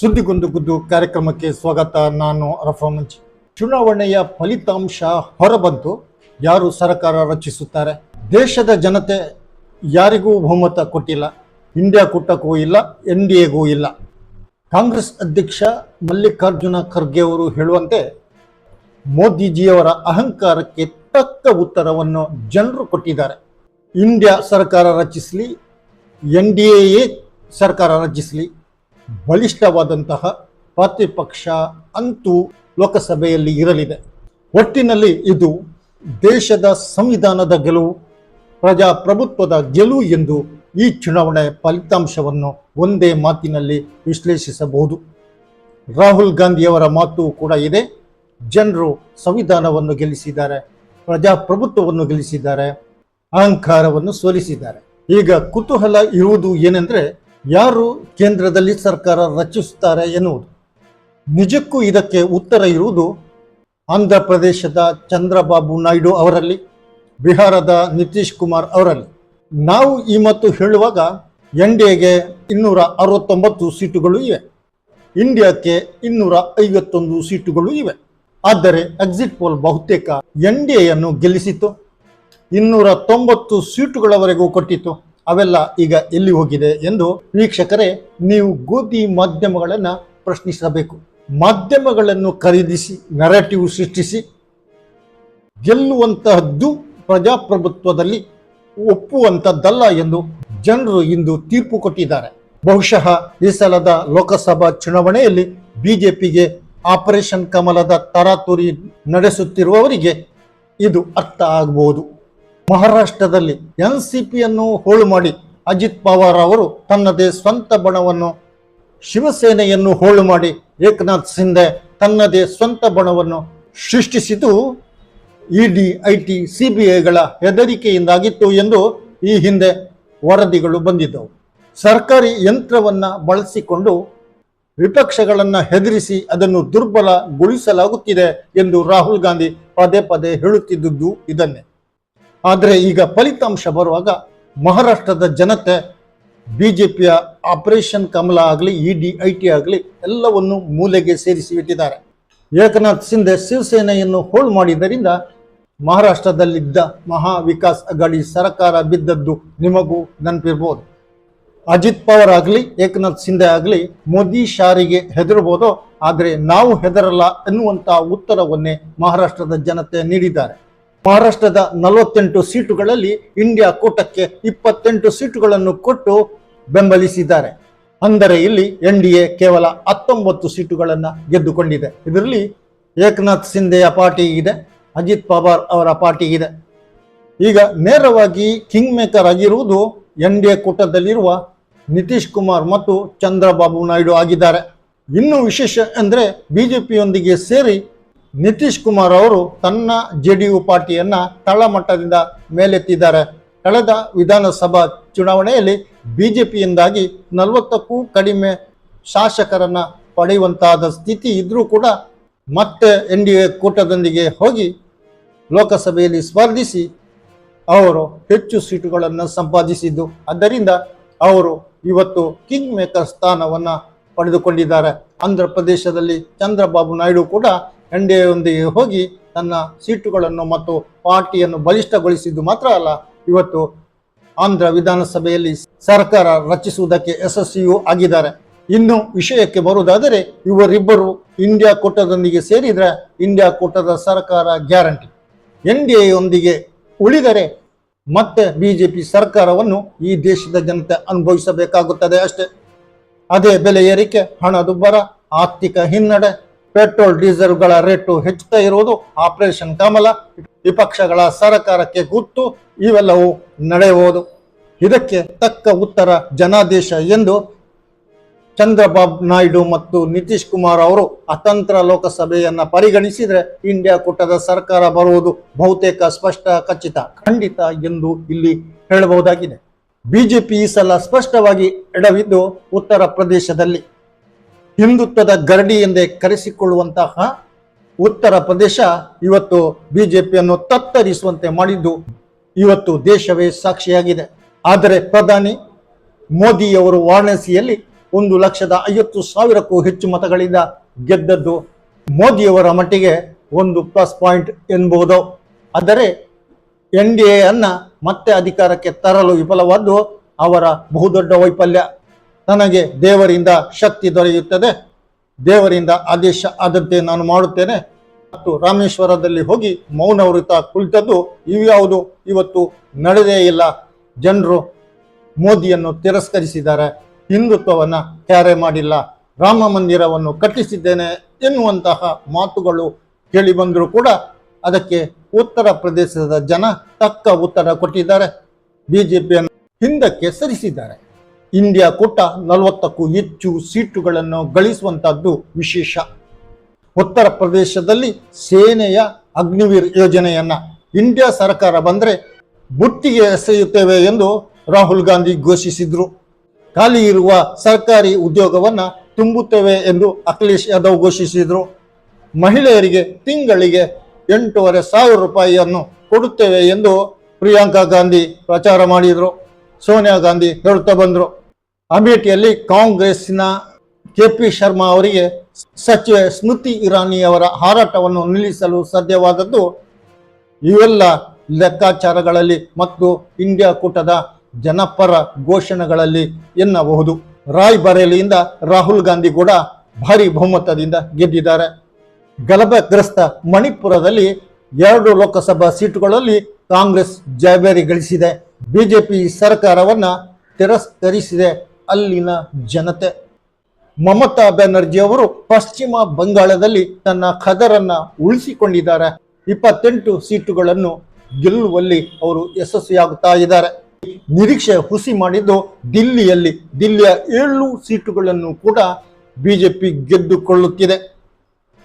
ಸುದ್ದಿಗೊಂದು ಗುದ್ದು ಕಾರ್ಯಕ್ರಮಕ್ಕೆ ಸ್ವಾಗತ. ನಾನು ರಫಾ ಮಂಚಿ ಚುನಾವಣೆಯ ಫಲಿತಾಂಶ ಹೊರಬಂತು. ಯಾರು ಸರ್ಕಾರ ರಚಿಸುತ್ತಾರೆ? ದೇಶದ ಜನತೆ ಯಾರಿಗೂ ಬಹುಮತ ಕೊಟ್ಟಿಲ್ಲ. ಇಂಡಿಯಾ ಕೂಟಕ್ಕೂ ಇಲ್ಲ, ಎನ್ ಡಿ ಎಗೂ ಇಲ್ಲ. ಕಾಂಗ್ರೆಸ್ ಅಧ್ಯಕ್ಷ ಮಲ್ಲಿಕಾರ್ಜುನ ಖರ್ಗೆ ಅವರು ಹೇಳುವಂತೆ, ಮೋದಿಜಿಯವರ ಅಹಂಕಾರಕ್ಕೆ ತಕ್ಕ ಉತ್ತರವನ್ನು ಜನರು ಕೊಟ್ಟಿದ್ದಾರೆ. ಇಂಡಿಯಾ ಸರ್ಕಾರ ರಚಿಸಲಿ, ಎನ್ ಡಿ ಎ ಸರ್ಕಾರ ರಚಿಸಲಿ. ಬಲಿಷ್ಠವಾದಂತಹ ಪ್ರತಿಪಕ್ಷ ಅಂತೂ ಲೋಕಸಭೆಯಲ್ಲಿ ಇರಲಿದೆ. ಒಟ್ಟಿನಲ್ಲಿ ಇದು ದೇಶದ ಸಂವಿಧಾನದ ಗೆಲುವು, ಪ್ರಜಾಪ್ರಭುತ್ವದ ಗೆಲುವು ಎಂದು ಈ ಚುನಾವಣೆ ಫಲಿತಾಂಶವನ್ನು ಒಂದೇ ಮಾತಿನಲ್ಲಿ ವಿಶ್ಲೇಷಿಸಬಹುದು. ರಾಹುಲ್ ಗಾಂಧಿಯವರ ಮಾತು ಕೂಡ ಇದೆ. ಜನರು ಸಂವಿಧಾನವನ್ನು ಗೆಲ್ಲಿಸಿದ್ದಾರೆ, ಪ್ರಜಾಪ್ರಭುತ್ವವನ್ನು ಗೆಲ್ಲಿಸಿದ್ದಾರೆ, ಅಹಂಕಾರವನ್ನು ಸೋಲಿಸಿದ್ದಾರೆ. ಈಗ ಕುತೂಹಲ ಇರುವುದು ಏನೆಂದರೆ ಯಾರು ಕೇಂದ್ರದಲ್ಲಿ ಸರ್ಕಾರ ರಚಿಸುತ್ತಾರೆ ಎನ್ನುವುದು? ನಿಜಕ್ಕೂ ಇದಕ್ಕೆ ಉತ್ತರ ಇರುವುದು ಆಂಧ್ರ ಪ್ರದೇಶದ ಚಂದ್ರಬಾಬು ನಾಯ್ಡು ಅವರಲ್ಲಿ, ಬಿಹಾರದ ನಿತೀಶ್ ಕುಮಾರ್ ಅವರಲ್ಲಿ. ನಾವು ಈ ಮತ್ತು ಹೇಳುವಾಗ ಎನ್ ಡಿ ಎಗೆ ಇನ್ನೂರ ಅರವತ್ತೊಂಬತ್ತು ಸೀಟುಗಳು ಇವೆ. ಇಂಡಿಯಾಕ್ಕೆ ಇನ್ನೂರ ಐವತ್ತೊಂದು ಸೀಟುಗಳು ಇವೆ. ಆದರೆ ಎಕ್ಸಿಟ್ ಪೋಲ್ ಬಹುತೇಕ ಎನ್ ಡಿ ಎಯನ್ನು ಗೆಲ್ಲಿಸಿತು. ಇನ್ನೂರ ತೊಂಬತ್ತು ಸೀಟುಗಳವರೆಗೂ ಕೊಟ್ಟಿತ್ತು ಅವೆಲ್ಲ ಈಗ ಎಲ್ಲಿ ಹೋಗಿದೆ ಎಂದು ವೀಕ್ಷಕರೇ, ನೀವು ಗೋಧಿ ಮಾಧ್ಯಮಗಳನ್ನು ಪ್ರಶ್ನಿಸಬೇಕು. ಮಾಧ್ಯಮಗಳನ್ನು ಖರೀದಿಸಿ ನರೇಟಿವ್ ಸೃಷ್ಟಿಸಿ, ಗೆಲ್ಲುವಂತಹದ್ದು ಪ್ರಜಾಪ್ರಭುತ್ವದಲ್ಲಿ ಒಪ್ಪುವಂಥದ್ದಲ್ಲ ಎಂದು ಜನರು ಇಂದು ತೀರ್ಪು ಕೊಟ್ಟಿದ್ದಾರೆ. ಬಹುಶಃ ಈ ಸಲದ ಲೋಕಸಭಾ ಚುನಾವಣೆಯಲ್ಲಿ ಬಿಜೆಪಿಗೆ ಆಪರೇಷನ್ ಕಮಲದ ತರಾತುರಿ ನಡೆಸುತ್ತಿರುವವರಿಗೆ ಇದು ಅರ್ಥ ಆಗಬಹುದು ಮಹಾರಾಷ್ಟ್ರದಲ್ಲಿ ಎನ್ ಸಿ ಪಿಯನ್ನು ಹೋಳು ಮಾಡಿ ಅಜಿತ್ ಪವಾರ್ ಅವರು ತನ್ನದೇ ಸ್ವಂತ ಬಣವನ್ನು ಶಿವಸೇನೆಯನ್ನು ಹೋಳು ಮಾಡಿ ಏಕನಾಥ್ ಸಿಂಧೆ ತನ್ನದೇ ಸ್ವಂತ ಬಣವನ್ನು ಸೃಷ್ಟಿಸಿದ್ದು ಇಡಿ ಬಿ ಐಗಳ ಹೆದರಿಕೆಯಿಂದಾಗಿತ್ತು ಎಂದು ಈ ಹಿಂದೆ ವರದಿಗಳು ಬಂದಿದ್ದವು. ಸರ್ಕಾರಿ ಯಂತ್ರವನ್ನ ಬಳಸಿಕೊಂಡು ವಿಪಕ್ಷಗಳನ್ನು ಹೆದರಿಸಿ ಅದನ್ನು ದುರ್ಬಲಗೊಳಿಸಲಾಗುತ್ತಿದೆ ಎಂದು ರಾಹುಲ್ ಗಾಂಧಿ ಪದೇ ಪದೇ ಹೇಳುತ್ತಿದ್ದುದು ಇದನ್ನೇ. ಆದರೆ ಈಗ ಫಲಿತಾಂಶ ಬರುವಾಗ ಮಹಾರಾಷ್ಟ್ರದ ಜನತೆ ಬಿ ಜೆ ಪಿಯ ಆಪರೇಷನ್ ಕಮಲ ಆಗಲಿ ಇ ಡಿ ಐ ಟಿ ಆಗಲಿ ಎಲ್ಲವನ್ನು ಮೂಲೆಗೆ ಸೇರಿಸಿ ಬಿಟ್ಟಿದ್ದಾರೆ ಏಕನಾಥ್ ಸಿಂಧೆ ಶಿವಸೇನೆಯನ್ನು ಹೋಲ್ಡ್ ಮಾಡಿದ್ದರಿಂದ ಮಹಾರಾಷ್ಟ್ರದಲ್ಲಿದ್ದ ಮಹಾ ವಿಕಾಸ್ ಅಘಾಡಿ ಸರ್ಕಾರ ಬಿದ್ದದ್ದು ನಿಮಗೂ ನೆನಪಿರ್ಬೋದು. ಅಜಿತ್ ಪವಾರ್ ಆಗಲಿ, ಏಕನಾಥ್ ಸಿಂಧೆ ಆಗಲಿ ಮೋದಿ ಶಾರಿಗೆ ಹೆದರಬಹುದು ಆದರೆ ನಾವು ಹೆದರಲ್ಲ ಎನ್ನುವಂತಹ ಉತ್ತರವನ್ನೇ ಮಹಾರಾಷ್ಟ್ರದ ಜನತೆ ನೀಡಿದ್ದಾರೆ. ಮಹಾರಾಷ್ಟ್ರದ ನಲವತ್ತೆಂಟು ಸೀಟುಗಳಲ್ಲಿ ಇಂಡಿಯಾ ಕೂಟಕ್ಕೆ ಇಪ್ಪತ್ತೆಂಟು ಸೀಟುಗಳನ್ನು ಕೊಟ್ಟು ಬೆಂಬಲಿಸಿದ್ದಾರೆ. ಅಂದರೆ ಇಲ್ಲಿ ಎನ್ ಡಿ ಎ ಕೇವಲ ಹತ್ತೊಂಬತ್ತು ಸೀಟುಗಳನ್ನು ಗೆದ್ದುಕೊಂಡಿದೆ. ಇದರಲ್ಲಿ ಏಕನಾಥ್ ಸಿಂಧೆಯ ಪಾರ್ಟಿ ಇದೆ, ಅಜಿತ್ ಪವಾರ್ ಅವರ ಪಾರ್ಟಿ ಇದೆ. ಈಗ ನೇರವಾಗಿ ಕಿಂಗ್ ಮೇಕರ್ ಆಗಿರುವುದು ಎನ್ ಡಿ ಎ ಕೂಟದಲ್ಲಿರುವ ನಿತೀಶ್ ಕುಮಾರ್ ಮತ್ತು ಚಂದ್ರಬಾಬು ನಾಯ್ಡು ಆಗಿದ್ದಾರೆ. ಇನ್ನೂ ವಿಶೇಷ ಅಂದರೆ ಬಿಜೆಪಿಯೊಂದಿಗೆ ಸೇರಿ ನಿತೀಶ್ ಕುಮಾರ್ ಅವರು ತನ್ನ ಜೆ ಡಿ ಯು ಪಾರ್ಟಿಯನ್ನ ತಳಮಟ್ಟದಿಂದ ಮೇಲೆತ್ತಿದ್ದಾರೆ. ಕಳೆದ ವಿಧಾನಸಭಾ ಚುನಾವಣೆಯಲ್ಲಿ ಬಿಜೆಪಿಯಿಂದಾಗಿ ನಲವತ್ತಕ್ಕೂ ಕಡಿಮೆ ಶಾಸಕರನ್ನು ಪಡೆಯುವಂತಾದ ಸ್ಥಿತಿ ಇದ್ದರೂ ಕೂಡ ಮತ್ತೆ ಎನ್ ಡಿ ಎ ಕೂಟದೊಂದಿಗೆ ಹೋಗಿ ಲೋಕಸಭೆಯಲ್ಲಿ ಸ್ಪರ್ಧಿಸಿ ಅವರು ಹೆಚ್ಚು ಸೀಟುಗಳನ್ನು ಸಂಪಾದಿಸಿದ್ದು. ಆದ್ದರಿಂದ ಅವರು ಇವತ್ತು ಕಿಂಗ್ ಮೇಕರ್ ಸ್ಥಾನವನ್ನು ಪಡೆದುಕೊಂಡಿದ್ದಾರೆ. ಆಂಧ್ರ ಪ್ರದೇಶದಲ್ಲಿ ಚಂದ್ರಬಾಬು ನಾಯ್ಡು ಕೂಡ ಎನ್ ಡಿ ಹೋಗಿ ತನ್ನ ಸೀಟುಗಳನ್ನು ಮತ್ತು ಪಾರ್ಟಿಯನ್ನು ಬಲಿಷ್ಠಗೊಳಿಸಿದ್ದು ಮಾತ್ರ ಅಲ್ಲ, ಇವತ್ತು ಆಂಧ್ರ ವಿಧಾನಸಭೆಯಲ್ಲಿ ಸರ್ಕಾರ ರಚಿಸುವುದಕ್ಕೆ ಯಶಸ್ವಿಯೂ ಆಗಿದ್ದಾರೆ. ಇನ್ನು ವಿಷಯಕ್ಕೆ ಬರುವುದಾದರೆ, ಇವರಿಬ್ಬರು ಇಂಡಿಯಾ ಕೂಟದೊಂದಿಗೆ ಸೇರಿದರೆ ಇಂಡಿಯಾ ಕೂಟದ ಸರ್ಕಾರ ಗ್ಯಾರಂಟಿ. ಎನ್ ಡಿ ಎಯೊಂದಿಗೆ ಉಳಿದರೆ ಮತ್ತೆ ಬಿಜೆಪಿ ಸರ್ಕಾರವನ್ನು ಈ ದೇಶದ ಜನತೆ ಅನುಭವಿಸಬೇಕಾಗುತ್ತದೆ ಅಷ್ಟೇ. ಅದೇ ಬೆಲೆ ಏರಿಕೆ ಹಣದುಬ್ಬರ ಆರ್ಥಿಕ ಹಿನ್ನಡೆ ಪೆಟ್ರೋಲ್, ಡೀಸೆಲ್ಗಳ ರೇಟು ಹೆಚ್ಚುತ್ತಾ ಇರುವುದು ಆಪರೇಷನ್ ಕಮಲ. ವಿಪಕ್ಷಗಳ ಸರಕಾರಕ್ಕೆ ಗುತ್ತು, ಇವೆಲ್ಲವೂ ನಡೆಯುವುದು. ಇದಕ್ಕೆ ತಕ್ಕ ಉತ್ತರ ಜನಾದೇಶ ಎಂದು ಚಂದ್ರಬಾಬು ನಾಯ್ಡು ಮತ್ತು ನಿತೀಶ್ ಕುಮಾರ್ ಅವರು ಅತಂತ್ರ ಲೋಕಸಭೆಯನ್ನ ಪರಿಗಣಿಸಿದರೆ ಇಂಡಿಯಾ ಕೂಟದ ಸರ್ಕಾರ ಬರುವುದು ಬಹುತೇಕ ಸ್ಪಷ್ಟ ಖಚಿತ. ಖಂಡಿತ ಎಂದು ಇಲ್ಲಿ ಹೇಳಬಹುದಾಗಿದೆ. ಬಿಜೆಪಿ ಈ ಸಲ ಸ್ಪಷ್ಟವಾಗಿ ಎಡವಿದ್ದು ಉತ್ತರ ಪ್ರದೇಶದಲ್ಲಿ. ಹಿಂದುತ್ವದ ಗರಡಿ ಎಂದೇ ಕರೆಸಿಕೊಳ್ಳುವಂತಹ ಉತ್ತರ ಪ್ರದೇಶ ಇವತ್ತು ಬಿಜೆಪಿಯನ್ನು ತತ್ತರಿಸುವಂತೆ ಮಾಡಿದ್ದು ಇವತ್ತು ದೇಶವೇ ಸಾಕ್ಷಿಯಾಗಿದೆ. ಆದರೆ ಪ್ರಧಾನಿ ಮೋದಿಯವರು ವಾರಣಾಸಿಯಲ್ಲಿ ಒಂದು ಲಕ್ಷದ ಐವತ್ತು ಸಾವಿರಕ್ಕೂ ಹೆಚ್ಚು ಮತಗಳಿಂದ ಗೆದ್ದದ್ದು ಮೋದಿಯವರ ಮಟ್ಟಿಗೆ ಒಂದು ಪ್ಲಸ್ ಪಾಯಿಂಟ್ ಎನ್ಬಹುದು ಆದರೆ ಎನ್ ಡಿ ಎನ್ನ ಮತ್ತೆ ಅಧಿಕಾರಕ್ಕೆ ತರಲು ವಿಫಲವಾದ್ದು ಅವರ ಬಹುದೊಡ್ಡ ವೈಫಲ್ಯ. ನನಗೆ ದೇವರಿಂದ ಶಕ್ತಿ ದೊರೆಯುತ್ತದೆ. ದೇವರಿಂದ ಆದೇಶ ಆದಂತೆ ನಾನು ಮಾಡುತ್ತೇನೆ. ಮತ್ತು ರಾಮೇಶ್ವರದಲ್ಲಿ ಹೋಗಿ ಮೌನವೃತ ಕುಳಿತದ್ದು ಇವ್ಯಾವುದು ಇವತ್ತು ನಡೆದೇ ಇಲ್ಲ. ಜನರು ಮೋದಿಯನ್ನು ತಿರಸ್ಕರಿಸಿದ್ದಾರೆ. ಹಿಂದುತ್ವವನ್ನ ಕ್ಯಾರೆ ಮಾಡಿಲ್ಲ. ರಾಮ ಮಂದಿರವನ್ನು ಕಟ್ಟಿಸಿದ್ದೇನೆ ಎನ್ನುವಂತಹ ಮಾತುಗಳು ಕೇಳಿ ಬಂದರೂ ಕೂಡ ಅದಕ್ಕೆ ಉತ್ತರ ಪ್ರದೇಶದ ಜನ ತಕ್ಕ ಉತ್ತರ ಕೊಟ್ಟಿದ್ದಾರೆ. ಬಿಜೆಪಿಯನ್ನು ಹಿಂದಕ್ಕೆ ಸರಿಸಿದ್ದಾರೆ. ಇಂಡಿಯಾ ಕೂಟ ನಲವತ್ತಕ್ಕೂ ಹೆಚ್ಚು ಸೀಟುಗಳನ್ನು ಗಳಿಸುವಂತಹದ್ದು ವಿಶೇಷ. ಉತ್ತರ ಪ್ರದೇಶದಲ್ಲಿ ಸೇನೆಯ ಅಗ್ನಿವೀರ್ ಯೋಜನೆಯನ್ನ ಇಂಡಿಯಾ ಸರ್ಕಾರ ಬಂದರೆ ಬುಟ್ಟಿಗೆ ಎಸೆಯುತ್ತೇವೆ ಎಂದು ರಾಹುಲ್ ಗಾಂಧಿ ಘೋಷಿಸಿದ್ರು. ಖಾಲಿ ಇರುವ ಸರ್ಕಾರಿ ಉದ್ಯೋಗವನ್ನ ತುಂಬುತ್ತೇವೆ ಎಂದು ಅಖಿಲೇಶ್ ಯಾದವ್ ಘೋಷಿಸಿದ್ರು. ಮಹಿಳೆಯರಿಗೆ ತಿಂಗಳಿಗೆ ಎಂಟೂವರೆ ಸಾವಿರ ರೂಪಾಯಿಯನ್ನು ಕೊಡುತ್ತೇವೆ ಎಂದು ಪ್ರಿಯಾಂಕಾ ಗಾಂಧಿ ಪ್ರಚಾರ ಮಾಡಿದ್ರು. ಸೋನಿಯಾ ಗಾಂಧಿ ಹೇಳುತ್ತಾ ಬಂದರು. ಅಮೇಠಿಯಲ್ಲಿ ಕಾಂಗ್ರೆಸ್ನ ಕೆ ಪಿ ಶರ್ಮಾ ಅವರಿಗೆ ಸಚಿವೆ ಸ್ಮೃತಿ ಇರಾನಿ ಅವರ ಹಾರಾಟವನ್ನು ನಿಲ್ಲಿಸಲು ಸಾಧ್ಯವಾದದ್ದು. ಇವೆಲ್ಲ ಲೆಕ್ಕಾಚಾರಗಳಲ್ಲಿ ಮತ್ತು ಇಂಡಿಯಾ ಕೂಟದ ಜನಪರ ಘೋಷಣೆಗಳಲ್ಲಿ ಎನ್ನಬಹುದು. ರಾಯ್ ಬರೇಲಿಯಿಂದ ರಾಹುಲ್ ಗಾಂಧಿ ಕೂಡ ಭಾರಿ ಬಹುಮತದಿಂದ ಗೆದ್ದಿದ್ದಾರೆ. ಗಲಭೆಗ್ರಸ್ತ ಮಣಿಪುರದಲ್ಲಿ ಎರಡು ಲೋಕಸಭಾ ಸೀಟುಗಳಲ್ಲಿ ಕಾಂಗ್ರೆಸ್ ಜಯಬೇರಿ ಗಳಿಸಿದೆ. ಬಿಜೆಪಿ ಸರ್ಕಾರವನ್ನ ತಿರಸ್ಕರಿಸಿದೆ ಅಲ್ಲಿನ ಜನತೆ. ಮಮತಾ ಬ್ಯಾನರ್ಜಿ ಅವರು ಪಶ್ಚಿಮ ಬಂಗಾಳದಲ್ಲಿ ತನ್ನ ಖದರನ್ನ ಉಳಿಸಿಕೊಂಡಿದ್ದಾರೆ. ಇಪ್ಪತ್ತೆಂಟು ಸೀಟುಗಳನ್ನು ಗೆಲ್ಲುವಲ್ಲಿ ಅವರು ಯಶಸ್ವಿಯಾಗುತ್ತಾ ಇದ್ದಾರೆ. ನಿರೀಕ್ಷೆ ಹುಸಿ ಮಾಡಿದ್ದು ದಿಲ್ಲಿಯಲ್ಲಿ. ದಿಲ್ಲಿಯ ಏಳು ಸೀಟುಗಳನ್ನು ಕೂಡ ಬಿಜೆಪಿ ಗೆದ್ದುಕೊಳ್ಳುತ್ತಿದೆ.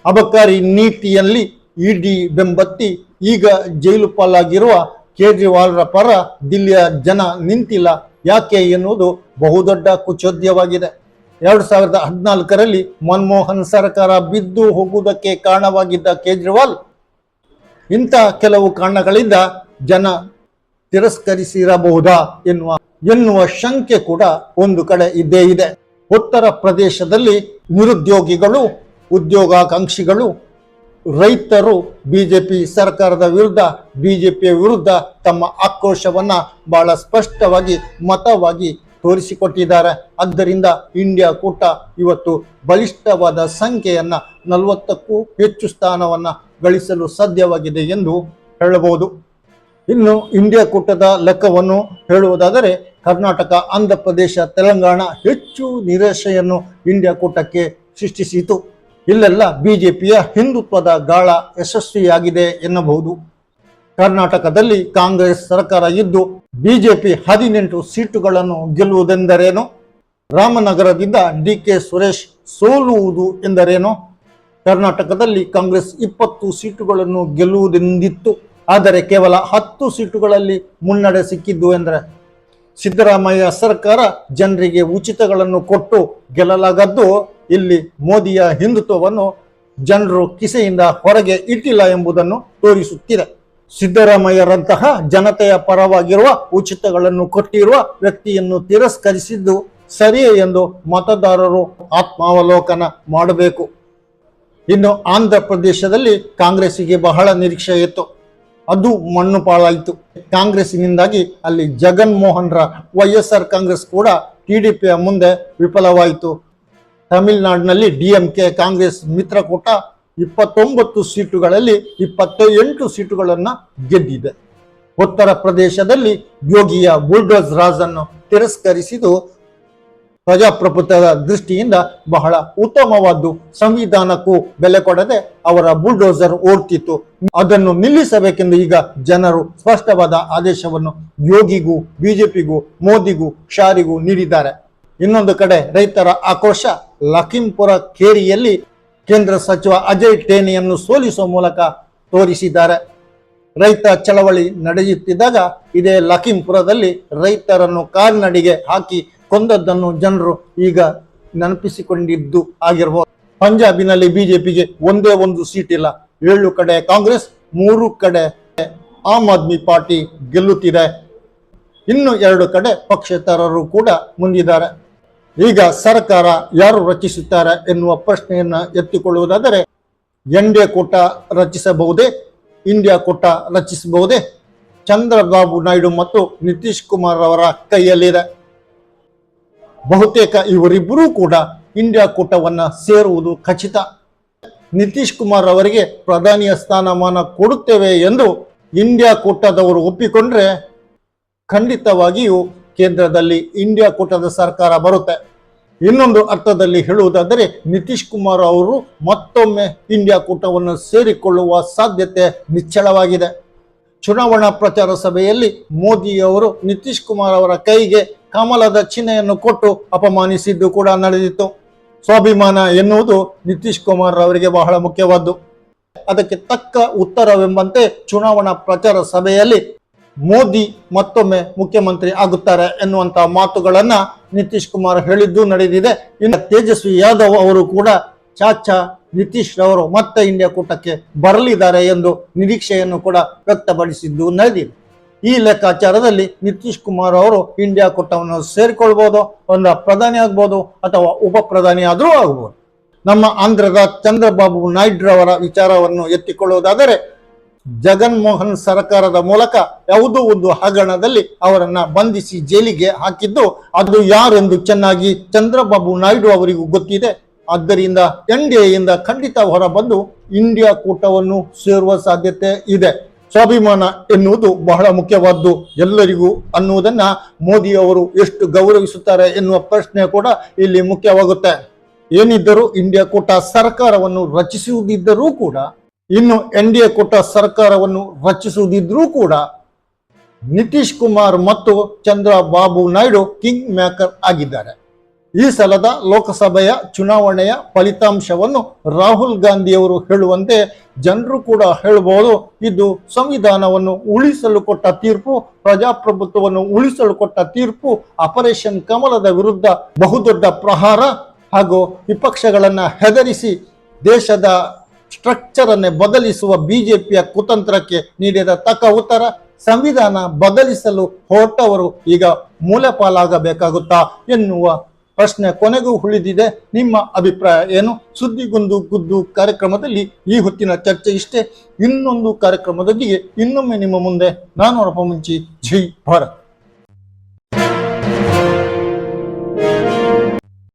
ಅಬಕಾರಿ ನೀತಿಯಲ್ಲಿ ಇಡಿ ಬೆಂಬತ್ತಿ ಈಗ ಜೈಲು ಪಾಲಾಗಿರುವ ಕೇಜ್ರಿವಾಲ್ರ ಪರ ದಿಲ್ಲಿಯ ಜನ ನಿಂತಿಲ್ಲ. ಯಾಕೆ ಎನ್ನುವುದು ಬಹುದೊಡ್ಡ ಕುಚೋದ್ಯವಾಗಿದೆ. ಎರಡು ಸಾವಿರದ ಹದಿನಾಲ್ಕರಲ್ಲಿ ಮನಮೋಹನ್ ಸರ್ಕಾರ ಬಿದ್ದು ಹೋಗುವುದಕ್ಕೆ ಕಾರಣವಾಗಿದ್ದ ಕೇಜ್ರಿವಾಲ್, ಇಂಥ ಕೆಲವು ಕಾರಣಗಳಿಂದ ಜನ ತಿರಸ್ಕರಿಸಿರಬಹುದಾ ಎನ್ನುವ ಎನ್ನುವ ಶಂಕೆ ಕೂಡ ಒಂದು ಕಡೆ ಇದ್ದೇ ಇದೆ. ಉತ್ತರ ಪ್ರದೇಶದಲ್ಲಿ ನಿರುದ್ಯೋಗಿಗಳು, ಉದ್ಯೋಗಾಕಾಂಕ್ಷಿಗಳು ರೈತರು ಬಿಜೆಪಿ ಸರ್ಕಾರದ ವಿರುದ್ಧ, ಬಿಜೆಪಿಯ ವಿರುದ್ಧ ತಮ್ಮ ಆಕ್ರೋಶವನ್ನ ಬಹಳ ಸ್ಪಷ್ಟವಾಗಿ, ಮತವಾಗಿ ತೋರಿಸಿಕೊಟ್ಟಿದ್ದಾರೆ. ಆದ್ದರಿಂದ ಇಂಡಿಯಾ ಕೂಟ ಇವತ್ತು ಬಲಿಷ್ಠವಾದ ಸಂಖ್ಯೆಯನ್ನ, ನಲವತ್ತಕ್ಕೂ ಹೆಚ್ಚು ಸ್ಥಾನವನ್ನ ಗಳಿಸಲು ಸಾಧ್ಯವಾಗಿದೆ ಎಂದು ಹೇಳಬಹುದು. ಇನ್ನು ಇಂಡಿಯಾ ಕೂಟದ ಲೆಕ್ಕವನ್ನು ಹೇಳುವುದಾದರೆ, ಕರ್ನಾಟಕ ಆಂಧ್ರ ಪ್ರದೇಶ ತೆಲಂಗಾಣ ಹೆಚ್ಚು ನಿರಾಶೆಯನ್ನು ಇಂಡಿಯಾ ಕೂಟಕ್ಕೆ ಸೃಷ್ಟಿಸಿತು. ಇಲ್ಲೆಲ್ಲ ಬಿಜೆಪಿಯ ಹಿಂದುತ್ವದ ಗಾಳ ಯಶಸ್ವಿಯಾಗಿದೆ ಎನ್ನಬಹುದು. ಕರ್ನಾಟಕದಲ್ಲಿ ಕಾಂಗ್ರೆಸ್ ಸರ್ಕಾರ ಇದ್ದು ಬಿಜೆಪಿ ಹದಿನೆಂಟು ಸೀಟುಗಳನ್ನು ಗೆಲ್ಲುವುದೆಂದರೇನು? ರಾಮನಗರದಿಂದ ಡಿ ಕೆ ಸುರೇಶ್ ಸೋಲುವುದು ಎಂದರೇನು? ಕರ್ನಾಟಕದಲ್ಲಿ ಕಾಂಗ್ರೆಸ್ ಇಪ್ಪತ್ತು ಸೀಟುಗಳನ್ನು ಗೆಲ್ಲುವುದೆಂದಿತ್ತು. ಆದರೆ ಕೇವಲ ಹತ್ತು ಸೀಟುಗಳಲ್ಲಿ ಮುನ್ನಡೆ ಸಿಕ್ಕಿದ್ದು ಎಂದರೆ ಸಿದ್ದರಾಮಯ್ಯ ಸರ್ಕಾರ ಜನರಿಗೆ ಉಚಿತಗಳನ್ನು ಕೊಟ್ಟು ಗೆಲ್ಲಲಾಗದ್ದು, ಇಲ್ಲಿ ಮೋದಿಯ ಹಿಂದುತ್ವವನ್ನು ಜನರು ಕಿಸೆಯಿಂದ ಹೊರಗೆ ಇಟ್ಟಿಲ್ಲ ಎಂಬುದನ್ನು ತೋರಿಸುತ್ತಿದೆ. ಸಿದ್ದರಾಮಯ್ಯರಂತಹ ಜನತೆಯ ಪರವಾಗಿರುವ ಉಚಿತಗಳನ್ನು ಕೊಟ್ಟಿರುವ ವ್ಯಕ್ತಿಯನ್ನು ತಿರಸ್ಕರಿಸಿದ್ದು ಸರಿಯೇ ಎಂದು ಮತದಾರರು ಆತ್ಮಾವಲೋಕನ ಮಾಡಬೇಕು. ಇನ್ನು ಆಂಧ್ರ ಪ್ರದೇಶದಲ್ಲಿ ಕಾಂಗ್ರೆಸ್ಸಿಗೆ ಬಹಳ ನಿರೀಕ್ಷೆ ಇತ್ತು. ಅದು ಮಣ್ಣು ಪಾಳಾಯಿತು. ಕಾಂಗ್ರೆಸ್ಸಿನಿಂದಾಗಿ ಅಲ್ಲಿ ಜಗನ್ಮೋಹನ್ರ ವೈ ಎಸ್ ಆರ್ ಕಾಂಗ್ರೆಸ್ ಕೂಡ ಪಿಯ ಮುಂದೆ ವಿಫಲವಾಯಿತು. ತಮಿಳುನಾಡಿನಲ್ಲಿ ಡಿಎಂಕೆ ಕಾಂಗ್ರೆಸ್ ಮಿತ್ರಕೂಟ ಇಪ್ಪತ್ತೊಂಬತ್ತು ಸೀಟುಗಳಲ್ಲಿ ಇಪ್ಪತ್ತ ಎಂಟು ಸೀಟುಗಳನ್ನ ಗೆದ್ದಿದೆ. ಉತ್ತರ ಪ್ರದೇಶದಲ್ಲಿ ಯೋಗಿಯ ಬುಲ್ಡೋಸ್ ರಾಜನ್ನು ತಿರಸ್ಕರಿಸಿದು ಪ್ರಜಾಪ್ರಭುತ್ವದ ದೃಷ್ಟಿಯಿಂದ ಬಹಳ ಉತ್ತಮವಾದ್ದು. ಸಂವಿಧಾನಕ್ಕೂ ಬೆಲೆ ಕೊಡದೆ ಅವರ ಬುಲ್ಡೋಸರ್ ಓಡ್ತಿತ್ತು. ಅದನ್ನು ನಿಲ್ಲಿಸಬೇಕೆಂದು ಈಗ ಜನರು ಸ್ಪಷ್ಟವಾದ ಆದೇಶವನ್ನು ಯೋಗಿಗೂ, ಬಿಜೆಪಿಗೂ, ಮೋದಿಗೂ, ಕ್ಷಾರಿಗೂ ನೀಡಿದ್ದಾರೆ. ಇನ್ನೊಂದು ಕಡೆ ರೈತರ ಆಕ್ರೋಶ ಲಖೀಂಪುರ ಕೇರಿಯಲ್ಲಿ ಕೇಂದ್ರ ಸಚಿವ ಅಜಯ್ ಟೇನೆಯನ್ನು ಸೋಲಿಸುವ ಮೂಲಕ ತೋರಿಸಿದ್ದಾರೆ. ರೈತ ಚಳವಳಿ ನಡೆಯುತ್ತಿದ್ದಾಗ ಇದೇ ಲಖೀಂಪುರದಲ್ಲಿ ರೈತರನ್ನು ಕಾಲ್ನಡಿಗೆ ಹಾಕಿ ಕೊಂದದ್ದನ್ನು ಜನರು ಈಗ ನೆನಪಿಸಿಕೊಂಡಿದ್ದು ಆಗಿರಬಹುದು ಪಂಜಾಬಿನಲ್ಲಿ ಬಿಜೆಪಿಗೆ ಒಂದೇ ಒಂದು ಸೀಟ್ ಇಲ್ಲ. ಏಳು ಕಡೆ ಕಾಂಗ್ರೆಸ್, ಮೂರು ಕಡೆ ಆಮ್ ಆದ್ಮಿ ಪಾರ್ಟಿ ಗೆಲ್ಲುತ್ತಿದೆ. ಇನ್ನು ಎರಡು ಕಡೆ ಪಕ್ಷೇತರರು ಕೂಡ ಮುಂದಿದ್ದಾರೆ. ಈಗ ಸರ್ಕಾರ ಯಾರು ರಚಿಸುತ್ತಾರೆ ಎನ್ನುವ ಪ್ರಶ್ನೆಯನ್ನ ಎತ್ತಿಕೊಳ್ಳುವುದಾದರೆ ಎನ್ ಡಿ ಎ ಕೂಟ ರಚಿಸಬಹುದೇ? ಇಂಡಿಯಾ ಕೂಟ ರಚಿಸಬಹುದೇ? ಚಂದ್ರಬಾಬು ನಾಯ್ಡು ಮತ್ತು ನಿತೀಶ್ ಕುಮಾರ್ ಅವರ ಕೈಯಲ್ಲಿದೆ. ಬಹುತೇಕ ಇವರಿಬ್ಬರೂ ಕೂಡ ಇಂಡಿಯಾ ಕೂಟವನ್ನ ಸೇರುವುದು ಖಚಿತ. ನಿತೀಶ್ ಕುಮಾರ್ ಅವರಿಗೆ ಪ್ರಧಾನಿಯ ಸ್ಥಾನಮಾನ ಕೊಡುತ್ತೇವೆ ಎಂದು ಇಂಡಿಯಾ ಕೂಟದವರು ಒಪ್ಪಿಕೊಂಡ್ರೆ ಖಂಡಿತವಾಗಿಯೂ ಕೇಂದ್ರದಲ್ಲಿ ಇಂಡಿಯಾ ಕೂಟದ ಸರ್ಕಾರ ಬರುತ್ತೆ. ಇನ್ನೊಂದು ಅರ್ಥದಲ್ಲಿ ಹೇಳುವುದಾದರೆ ನಿತೀಶ್ ಕುಮಾರ್ ಅವರು ಮತ್ತೊಮ್ಮೆ ಇಂಡಿಯಾ ಕೂಟವನ್ನು ಸೇರಿಕೊಳ್ಳುವ ಸಾಧ್ಯತೆ ನಿಚ್ಚಳವಾಗಿದೆ. ಚುನಾವಣಾ ಪ್ರಚಾರ ಸಭೆಯಲ್ಲಿ ಮೋದಿಯವರು ನಿತೀಶ್ ಕುಮಾರ್ ಅವರ ಕೈಗೆ ಕಮಲದ ಚಿಹ್ನೆಯನ್ನು ಕೊಟ್ಟು ಅಪಮಾನಿಸಿದ್ದು ಕೂಡ ನಡೆದಿತ್ತು. ಸ್ವಾಭಿಮಾನ ಎನ್ನುವುದು ನಿತೀಶ್ ಕುಮಾರ್ ಅವರಿಗೆ ಬಹಳ ಮುಖ್ಯವಾದ್ದು. ಅದಕ್ಕೆ ತಕ್ಕ ಉತ್ತರವೆಂಬಂತೆ ಚುನಾವಣಾ ಪ್ರಚಾರ ಸಭೆಯಲ್ಲಿ ಮೋದಿ ಮತ್ತೊಮ್ಮೆ ಮುಖ್ಯಮಂತ್ರಿ ಆಗುತ್ತಾರೆ ಎನ್ನುವಂತಹ ಮಾತುಗಳನ್ನ ನಿತೀಶ್ ಕುಮಾರ್ ಹೇಳಿದ್ದು ನಡೆದಿದೆ. ಇನ್ನು ತೇಜಸ್ವಿ ಯಾದವ್ ಅವರು ಕೂಡ ಚಾಚಾ ನಿತೀಶ್ ರವರು ಮತ್ತೆ ಇಂಡಿಯಾ ಕೂಟಕ್ಕೆ ಬರಲಿದ್ದಾರೆ ಎಂದು ನಿರೀಕ್ಷೆಯನ್ನು ಕೂಡ ವ್ಯಕ್ತಪಡಿಸಿದ್ದು ನಡೆದಿದೆ. ಈ ಲೆಕ್ಕಾಚಾರದಲ್ಲಿ ನಿತೀಶ್ ಕುಮಾರ್ ಅವರು ಇಂಡಿಯಾ ಕೂಟವನ್ನು ಸೇರಿಕೊಳ್ಬಹುದು ಒಂದು ಪ್ರಧಾನಿ ಆಗ್ಬೋದು ಅಥವಾ ಉಪ ಪ್ರಧಾನಿ ಆದರೂ ಆಗ್ಬೋದು. ನಮ್ಮ ಆಂಧ್ರದ ಚಂದ್ರಬಾಬು ನಾಯ್ಡ್ರವರ ವಿಚಾರವನ್ನು ಎತ್ತಿಕೊಳ್ಳುವುದಾದರೆ ಜಗನ್ಮೋಹನ್ ಸರ್ಕಾರದ ಮೂಲಕ ಯಾವುದೋ ಒಂದು ಹಗರಣದಲ್ಲಿ ಅವರನ್ನ ಬಂಧಿಸಿ ಜೈಲಿಗೆ ಹಾಕಿದ್ದು, ಅದು ಯಾರೆಂದು ಚೆನ್ನಾಗಿ ಚಂದ್ರಬಾಬು ನಾಯ್ಡು ಅವರಿಗೂ ಗೊತ್ತಿದೆ. ಆದ್ದರಿಂದ ಎನ್ ಡಿ ಎಯಿಂದ ಖಂಡಿತ ಹೊರಬಂದು ಇಂಡಿಯಾ ಕೂಟವನ್ನು ಸೇರುವ ಸಾಧ್ಯತೆ ಇದೆ. ಸ್ವಾಭಿಮಾನ ಎನ್ನುವುದು ಬಹಳ ಮುಖ್ಯವಾದ್ದು ಎಲ್ಲರಿಗೂ ಅನ್ನುವುದನ್ನ ಮೋದಿ ಅವರು ಎಷ್ಟು ಗೌರವಿಸುತ್ತಾರೆ ಎನ್ನುವ ಪ್ರಶ್ನೆ ಕೂಡ ಇಲ್ಲಿ ಮುಖ್ಯವಾಗುತ್ತೆ. ಏನಿದ್ದರೂ ಇಂಡಿಯಾ ಕೂಟ ಸರ್ಕಾರವನ್ನು ರಚಿಸುವುದಿದ್ದರೂ ಕೂಡ, ಇನ್ನು ಎನ್ ಡಿ ಎ ಕೂಟ ಸರ್ಕಾರವನ್ನು ರಚಿಸುವುದಿದ್ರೂ ಕೂಡ ನಿತೀಶ್ ಕುಮಾರ್ ಮತ್ತು ಚಂದ್ರಬಾಬು ನಾಯ್ಡು ಕಿಂಗ್ ಮೇಕರ್ ಆಗಿದ್ದಾರೆ. ಈ ಸಲದ ಲೋಕಸಭೆಯ ಚುನಾವಣೆಯ ಫಲಿತಾಂಶವನ್ನು ರಾಹುಲ್ ಗಾಂಧಿಯವರು ಹೇಳುವಂತೆ ಜನರು ಕೂಡ ಹೇಳಬಹುದು ಇದು ಸಂವಿಧಾನವನ್ನು ಉಳಿಸಲು ಕೊಟ್ಟ ತೀರ್ಪು, ಪ್ರಜಾಪ್ರಭುತ್ವವನ್ನು ಉಳಿಸಲು ಕೊಟ್ಟ ತೀರ್ಪು, ಆಪರೇಷನ್ ಕಮಲದ ವಿರುದ್ಧ ಬಹುದೊಡ್ಡ ಪ್ರಹಾರ ಹಾಗೂ ವಿಪಕ್ಷಗಳನ್ನ ಹೆದರಿಸಿ ದೇಶದ ಸ್ಟ್ರಕ್ಚರ್ ಅನ್ನೇ ಬದಲಿಸುವ ಬಿಜೆಪಿಯ ಕುತಂತ್ರಕ್ಕೆ ನೀಡಿದ ತಕ್ಕ ಉತ್ತರ, ಸಂವಿಧಾನ ಬದಲಿಸಲು ಹೊರಟವರು ಈಗ ಮೂಲೆಪಾಲಾಗಬೇಕಾಗುತ್ತಾ ಎನ್ನುವ ಪ್ರಶ್ನೆ ಕೊನೆಗೂ ಉಳಿದಿದೆ. ನಿಮ್ಮ ಅಭಿಪ್ರಾಯ ಏನು? ಸುದ್ದಿಗೊಂದು ಗುದ್ದು ಕಾರ್ಯಕ್ರಮದಲ್ಲಿ ಈ ಹೊತ್ತಿನ ಚರ್ಚೆ ಇಷ್ಟೇ. ಇನ್ನೊಂದು ಕಾರ್ಯಕ್ರಮದೊಂದಿಗೆ ಇನ್ನೊಮ್ಮೆ ನಿಮ್ಮ ಮುಂದೆ. ನಾನು ಮುಂಚಿ ಜೈ ಭಾರತ್.